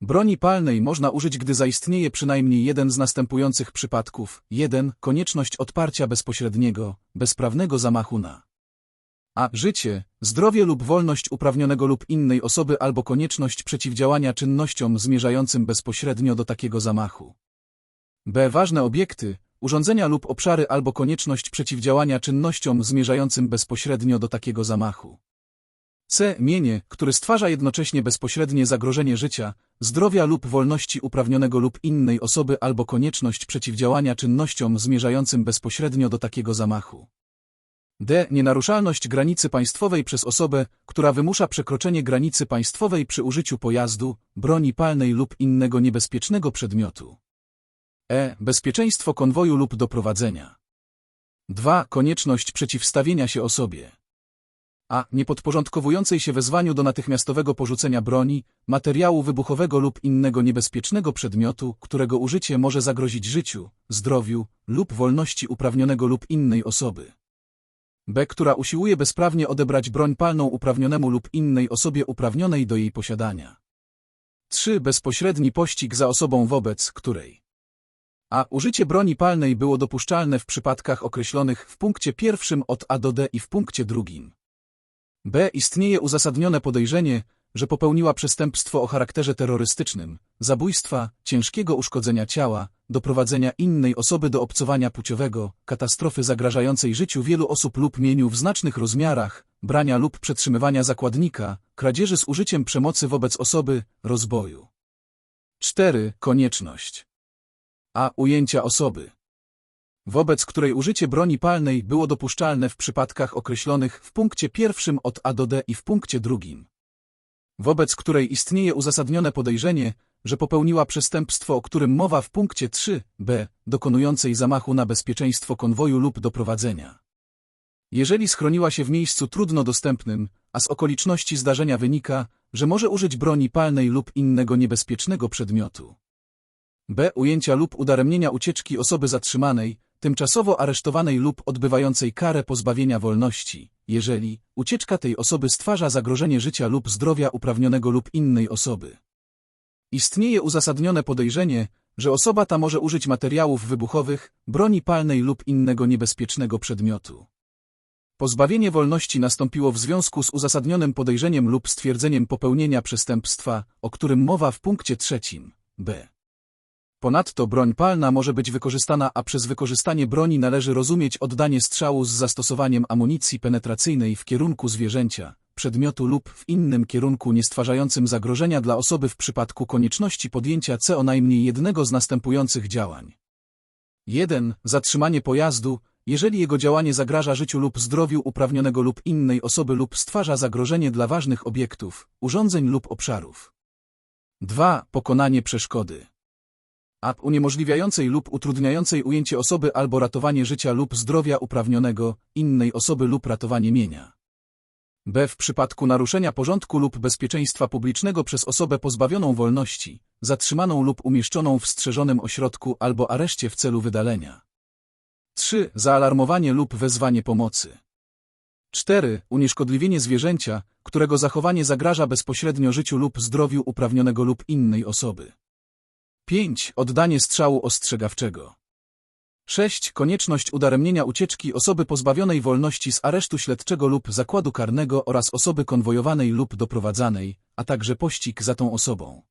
Broni palnej można użyć, gdy zaistnieje przynajmniej jeden z następujących przypadków. 1. Konieczność odparcia bezpośredniego, bezprawnego zamachu na a. Życie, zdrowie lub wolność uprawnionego lub innej osoby albo konieczność przeciwdziałania czynnościom zmierzającym bezpośrednio do takiego zamachu. b. Ważne obiekty, urządzenia lub obszary albo konieczność przeciwdziałania czynnościom zmierzającym bezpośrednio do takiego zamachu. C. Mienie, które stwarza jednocześnie bezpośrednie zagrożenie życia, zdrowia lub wolności uprawnionego lub innej osoby albo konieczność przeciwdziałania czynnościom zmierzającym bezpośrednio do takiego zamachu. D. Nienaruszalność granicy państwowej przez osobę, która wymusza przekroczenie granicy państwowej przy użyciu pojazdu, broni palnej lub innego niebezpiecznego przedmiotu. E. Bezpieczeństwo konwoju lub doprowadzenia. 2. Konieczność przeciwstawienia się osobie. A. Niepodporządkowującej się wezwaniu do natychmiastowego porzucenia broni, materiału wybuchowego lub innego niebezpiecznego przedmiotu, którego użycie może zagrozić życiu, zdrowiu lub wolności uprawnionego lub innej osoby. B. Która usiłuje bezprawnie odebrać broń palną uprawnionemu lub innej osobie uprawnionej do jej posiadania. 3. Bezpośredni pościg za osobą wobec której a. Użycie broni palnej było dopuszczalne w przypadkach określonych w punkcie pierwszym od A do D i w punkcie drugim. B. Istnieje uzasadnione podejrzenie, że popełniła przestępstwo o charakterze terrorystycznym, zabójstwa, ciężkiego uszkodzenia ciała, doprowadzenia innej osoby do obcowania płciowego, katastrofy zagrażającej życiu wielu osób lub mieniu w znacznych rozmiarach, brania lub przetrzymywania zakładnika, kradzieży z użyciem przemocy wobec osoby, rozboju. 4. Konieczność. A. Ujęcia osoby wobec której użycie broni palnej było dopuszczalne w przypadkach określonych w punkcie pierwszym od A do D i w punkcie drugim wobec której istnieje uzasadnione podejrzenie, że popełniła przestępstwo, o którym mowa w punkcie 3b, dokonującej zamachu na bezpieczeństwo konwoju lub doprowadzenia. Jeżeli schroniła się w miejscu trudno dostępnym, a z okoliczności zdarzenia wynika, że może użyć broni palnej lub innego niebezpiecznego przedmiotu. b. Ujęcia lub udaremnienia ucieczki osoby zatrzymanej, tymczasowo aresztowanej lub odbywającej karę pozbawienia wolności, jeżeli ucieczka tej osoby stwarza zagrożenie życia lub zdrowia uprawnionego lub innej osoby. Istnieje uzasadnione podejrzenie, że osoba ta może użyć materiałów wybuchowych, broni palnej lub innego niebezpiecznego przedmiotu. Pozbawienie wolności nastąpiło w związku z uzasadnionym podejrzeniem lub stwierdzeniem popełnienia przestępstwa, o którym mowa w punkcie trzecim b. Ponadto broń palna może być wykorzystana, a przez wykorzystanie broni należy rozumieć oddanie strzału z zastosowaniem amunicji penetracyjnej w kierunku zwierzęcia, przedmiotu lub w innym kierunku niestwarzającym zagrożenia dla osoby w przypadku konieczności podjęcia co najmniej jednego z następujących działań. 1. Zatrzymanie pojazdu, jeżeli jego działanie zagraża życiu lub zdrowiu uprawnionego lub innej osoby lub stwarza zagrożenie dla ważnych obiektów, urządzeń lub obszarów. 2. Pokonanie przeszkody a uniemożliwiającej lub utrudniającej ujęcie osoby albo ratowanie życia lub zdrowia uprawnionego, innej osoby lub ratowanie mienia. B. W przypadku naruszenia porządku lub bezpieczeństwa publicznego przez osobę pozbawioną wolności, zatrzymaną lub umieszczoną w strzeżonym ośrodku albo areszcie w celu wydalenia. 3. Zaalarmowanie lub wezwanie pomocy. 4. Unieszkodliwienie zwierzęcia, którego zachowanie zagraża bezpośrednio życiu lub zdrowiu uprawnionego lub innej osoby. 5. Oddanie strzału ostrzegawczego. 6. Konieczność udaremnienia ucieczki osoby pozbawionej wolności z aresztu śledczego lub zakładu karnego oraz osoby konwojowanej lub doprowadzanej, a także pościg za tą osobą.